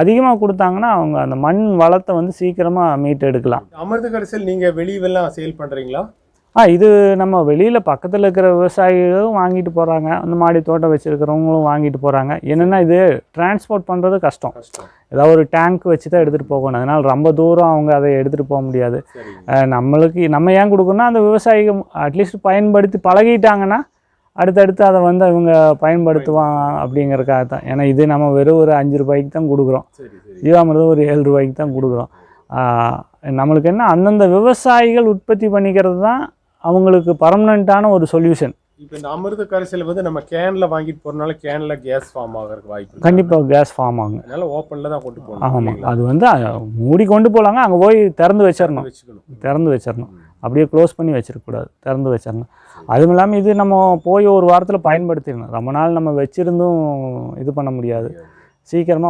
அதிகமாக கொடுத்தாங்கன்னா அவங்க அந்த மண் வளத்தை வந்து சீக்கிரமாக மீட்டு எடுக்கலாம் அமிர்த கரிசல் நீங்க வெளியெல்லாம் சேல் பண்றீங்களா? ஆ இது நம்ம வெளியில் பக்கத்தில் இருக்கிற விவசாயிகளும் வாங்கிட்டு போகிறாங்க அந்த மாடி தோட்டம் வச்சுருக்கிறவங்களும் வாங்கிட்டு போகிறாங்க என்னென்னா இது டிரான்ஸ்போர்ட் பண்ணுறது கஷ்டம். ஏதாவது ஒரு டேங்க் வச்சு தான் எடுத்துகிட்டு போகணும். அதனால் ரொம்ப தூரம் அவங்க அதை எடுத்துகிட்டு போக முடியாது. நம்மளுக்கு நம்ம ஏன் கொடுக்கணும்னா அந்த விவசாயிகள் அட்லீஸ்ட் பயன்படுத்தி பழகிட்டாங்கன்னா அடுத்தடுத்து அதை வந்து அவங்க பயன்படுத்துவாங்க அப்படிங்கறக்காக தான். ஏன்னா இது நம்ம வெறும் ஒரு அஞ்சு ரூபாய்க்கு தான் கொடுக்குறோம். ஜீவாமிர்தம் ஒரு ஏழு ரூபாய்க்கு தான் கொடுக்குறோம். நம்மளுக்கு என்ன அந்தந்த விவசாயிகள் உற்பத்தி பண்ணிக்கிறது தான் அவங்களுக்கு பர்மனண்ட்டான ஒரு சொல்யூஷன் இப்போ இந்த அமிர்த கரிசல் வந்து நம்ம கேன்ல வாங்கிட்டு போறதுனால கேன்ல கேஸ் ஃபார்ம் ஆகிறதுக்கு வாய்ப்பு. கண்டிப்பாக கேஸ் ஃபார்ம் ஆகுங்க அதனால ஓப்பன்ல தான் கொண்டு போகணும் ஆமாம்? அது வந்து மூடி கொண்டு போகலாங்க அங்கே போய் திறந்து வச்சிடணும் திறந்து வச்சிடணும். அப்படியே க்ளோஸ் பண்ணி வச்சிருக்கக்கூடாது திறந்து வச்சிடணும் அதுவும் இல்லாமல் இது நம்ம போய் ஒரு வாரத்தில் பயன்படுத்திடணும். ரொம்ப நாள் நம்ம வச்சிருந்தும் இது பண்ண முடியாது. சீக்கிரமாக